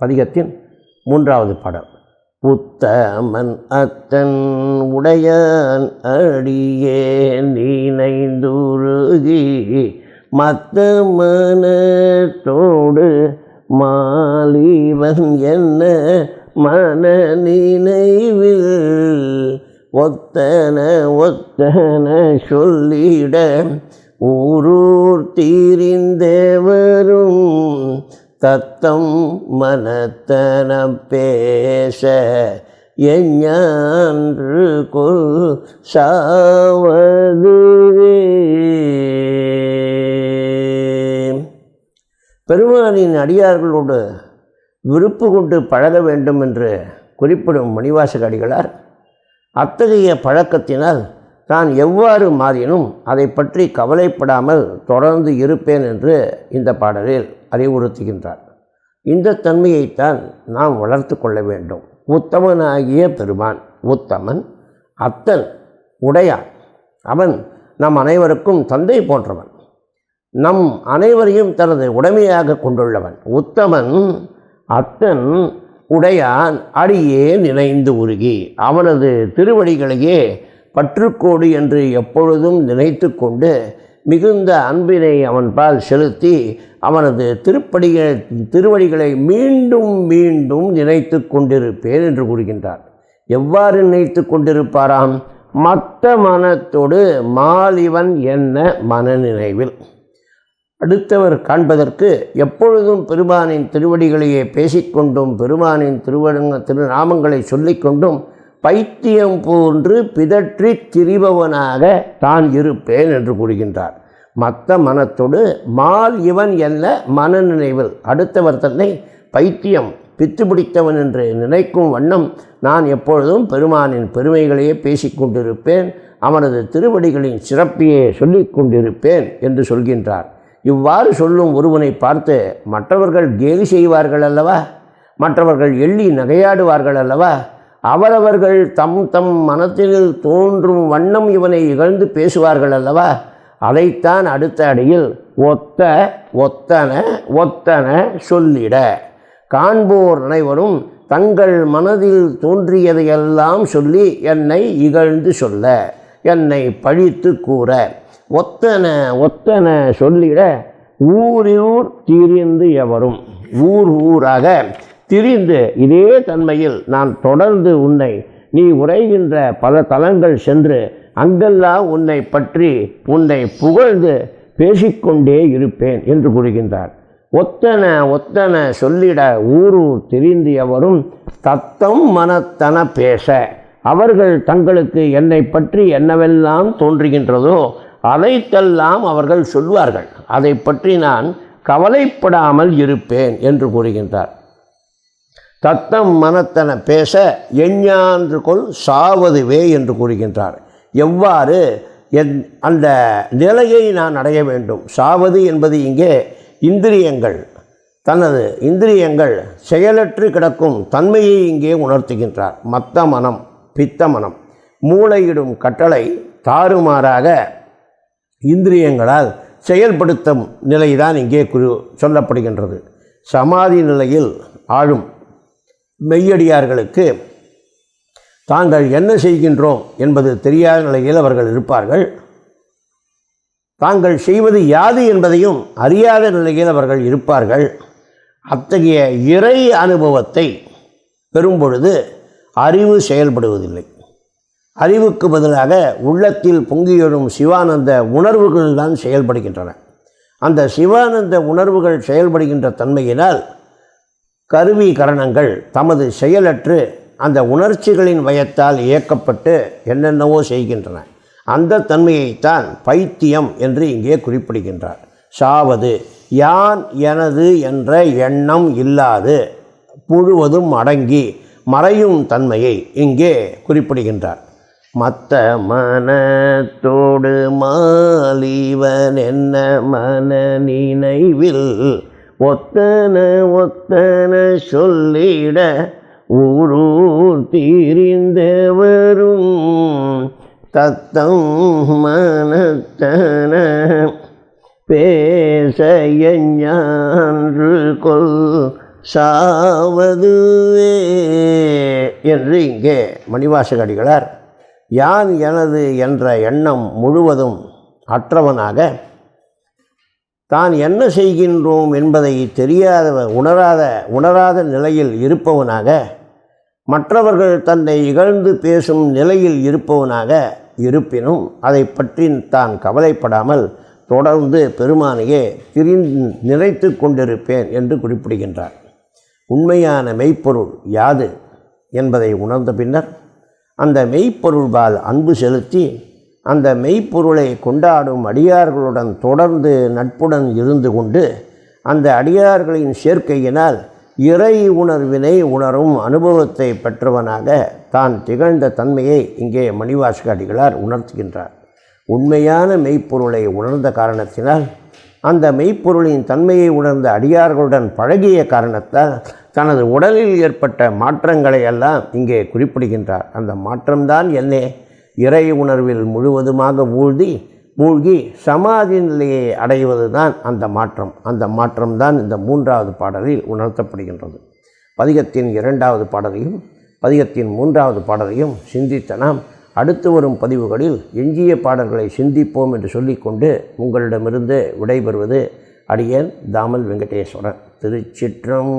பதிகத்தின் மூன்றாவது பாடல். உத்தமன் அத்தன் உடையான் அடியே நீனைந்துருகி மத்த மனத்தோடு மாலிவன் என்ன மன நினைவில்? ஒத்தன ஒத்தன சொல்லிட ஊரூர் தீரிந்தவரும் தத்தம் மனத்தன பேச எஞ்ஞான்று கொள் சாவதுவே. பெருமானின் அடியார்களோடு விருப்பு கொண்டு பழக வேண்டும் என்று குறிப்பிடும் மணிவாசக அடிகளார் அத்தகைய பழக்கத்தினால் தான் எவ்வாறு மாறினும் அதை பற்றி கவலைப்படாமல் தொடர்ந்து இருப்பேன் என்று இந்த பாடலில் அறிவுறுத்துகின்றார். இந்த தன்மையைத்தான் நாம் வளர்த்து கொள்ள வேண்டும். உத்தமனாகிய பெருமான் உத்தமன் அத்தன் உடையான் அவன் நம் அனைவருக்கும் தந்தை போன்றவன். நம் அனைவரையும் தனது உடைமையாக கொண்டுள்ளவன். உத்தமன் அத்தன் உடையான் அடியே நினைந்து உருகி அவனது திருவடிகளையே பற்றுக்கோடு என்று எப்பொழுதும் நினைத்து கொண்டு மிகுந்த அன்பினை அவன்பால் செலுத்தி அவனது திருப்படிகள் திருவடிகளை மீண்டும் மீண்டும் நினைத்து கொண்டிருப்பேன் என்று கூறுகின்றார் எவ்வாறு நினைத்து கொண்டிருப்பாராம் மத்த மனத்தோடு மாலிவன் என்ன மனநினைவில்? அடுத்தவர் காண்பதற்கு எப்பொழுதும் பெருமானின் திருவடிகளையே பேசிக்கொண்டும் பெருமானின் திருவடங்க திருநாமங்களை சொல்லிக்கொண்டும் பைத்தியம் போன்று பிதற்றி திரிபவனாக தான் இருப்பேன் என்று கூறுகின்றார். மற்ற மனத்தோடு மால் இவன் என்ன மனநினைவில் அடுத்தவர் தன்னை பைத்தியம் பித்து பிடித்தவன் என்று நினைக்கும் வண்ணம் நான் எப்பொழுதும் பெருமானின் பெருமைகளையே பேசிக்கொண்டிருப்பேன் அவனது திருவடிகளின் சிறப்பையே சொல்லிக் கொண்டிருப்பேன் என்று சொல்கின்றார். இவ்வாறு சொல்லும் ஒருவனை பார்த்து மற்றவர்கள் கேலி செய்வார்கள் அல்லவா? மற்றவர்கள் எள்ளி நகையாடுவார்கள் அல்லவா? அவரவர்கள் தம் தம் மனத்தில் தோன்றும் வண்ணம் இவனை இகழ்ந்து பேசுவார்கள் அல்லவா? அதைத்தான் அடுத்த அடியில் ஒத்த ஒத்தன ஒத்தன சொல்லிட. காண்போர் அனைவரும் தங்கள் மனதில் தோன்றியதையெல்லாம் சொல்லி என்னை இகழ்ந்து சொல்ல என்னை பழித்து கூற. ஒத்தன ஒத்தன சொல்லிட ஊரியூர் திரிந்து எவரும்? ஊர் ஊராக திரிந்து இதே தன்மையில் நான் தொடர்ந்து உன்னை நீ உரைகின்ற பல தலங்கள் சென்று அங்கெல்லாம் உன்னை பற்றி உன்னை புகழ்ந்து பேசிக்கொண்டே இருப்பேன் என்று கூறுகின்றார். ஒத்தன ஒத்தன சொல்லிட ஊரூர் திரிந்தியவரும் தத்தம் மனத்தன பேச அவர்கள் தங்களுக்கு என்னை பற்றி என்னவெல்லாம் தோன்றுகின்றதோ அதைத்தெல்லாம் அவர்கள் சொல்வார்கள். அதை பற்றி நான் கவலைப்படாமல் இருப்பேன் என்று கூறுகின்றார். தத்தம் மனத்தன பேச எஞ்ஞான்று கொள் சாவதுவே என்று கூறுகின்றார். எவ்வாறு? என் அந்த நிலையை நான் அடைய வேண்டும். சாவது என்பது இங்கே இந்திரியங்கள். தனது இந்திரியங்கள் செயலற்று கிடக்கும் தன்மையை இங்கே உணர்த்துகின்றார். மத்த மனம் பித்த மனம் மூளையிடும் கட்டளை தாறுமாறாக இந்திரியங்களால் செயல்படுத்தும் நிலைதான் இங்கே குரு சொல்லப்படுகின்றது. சமாதி நிலையில் ஆளும் மெய்யடியார்களுக்கு தாங்கள் என்ன செய்கின்றோம் என்பது தெரியாத நிலையில் அவர்கள் இருப்பார்கள். தாங்கள் செய்வது யாது என்பதையும் அறியாத நிலையில் அவர்கள் இருப்பார்கள். அத்தகைய இறை அனுபவத்தை பெறும்பொழுது அறிவு செயல்படுவதில்லை. அறிவுக்கு பதிலாக உள்ளத்தில் பொங்கியெழும் சிவானந்த உணர்வுகள் தான் செயல்படுகின்றன. அந்த சிவானந்த உணர்வுகள் செயல்படுகின்ற தன்மையினால் கருவி கரணங்கள் தமது செயலற்று அந்த உணர்ச்சிகளின் வயத்தால் இயக்கப்பட்டு என்னென்னவோ செய்கின்றன. அந்த தன்மையைத்தான் பைத்தியம் என்று இங்கே குறிப்பிடுகின்றார். சாவது யான் எனது என்ற எண்ணம் இல்லாது முழுவதும் அடங்கி மறையும் தன்மையை இங்கே குறிப்பிடுகின்றார். மத்த மனத்தோடு மாலிவன் என்ன மன நினைவில் ஒத்தன ஒத்தன சொல்லிட ஊரூர் தீரிந்தவரும் தத்தம் மனத்தன பேச ஞான்று கொள் சாவதுவே என்று இங்கே மணிவாசகடிகளார். யான் எனது என்ற எண்ணம் முழுவதும் அற்றவனாக தான் என்ன செய்கின்றோம் என்பதை தெரியாத உணராத உணராத நிலையில் இருப்பவனாக மற்றவர்கள் தன்னை இகழ்ந்து பேசும் நிலையில் இருப்பவனாக இருப்பினும் அதை பற்றி தான் கவலைப்படாமல் தொடர்ந்து பெருமானையே திரிந்து நினைத்து கொண்டிருப்பேன் என்று குறிப்பிடுகின்றார். உண்மையான மெய்ப்பொருள் யாது என்பதை உணர்ந்த பின்னர் அந்த மெய்ப்பொருள்பால் அன்பு செலுத்தி அந்த மெய்ப்பொருளை கொண்டாடும் அடியார்களுடன் தொடர்ந்து நட்புடன் இருந்து கொண்டு அந்த அடியார்களின் சேர்க்கையினால் இறை உணர்வினை உணரும் அனுபவத்தை பெற்றவனாக தான் திகழ்ந்த தன்மையை இங்கே மணிவாசக அடிகளார் உணர்த்துகின்றார். உண்மையான மெய்ப்பொருளை உணர்ந்த காரணத்தினால் அந்த மெய்ப்பொருளின் தன்மையை உணர்ந்த அடியார்களுடன் பழகிய காரணத்தால் தனது உடலில் ஏற்பட்ட மாற்றங்களை எல்லாம் இங்கே குறிப்பிடுகின்றார். அந்த மாற்றம்தான் என்னே இறை உணர்வில் முழுவதுமாக மூழ்கி மூழ்கி சமாதி நிலையை அடைவது தான் அந்த மாற்றம். அந்த மாற்றம் தான் இந்த மூன்றாவது பாடலில் உணர்த்தப்படுகின்றது. பதிகத்தின் இரண்டாவது பாடலையும் பதிகத்தின் மூன்றாவது பாடலையும் சிந்தித்த நாம் அடுத்து வரும் பதிவுகளில் எஞ்சிய பாடல்களை சிந்திப்போம் என்று சொல்லிக்கொண்டு உங்களிடமிருந்து விடைபெறுவது அடியேன் தாமல் வெங்கடேஸ்வரன். திருச்சிற்றம்பலம்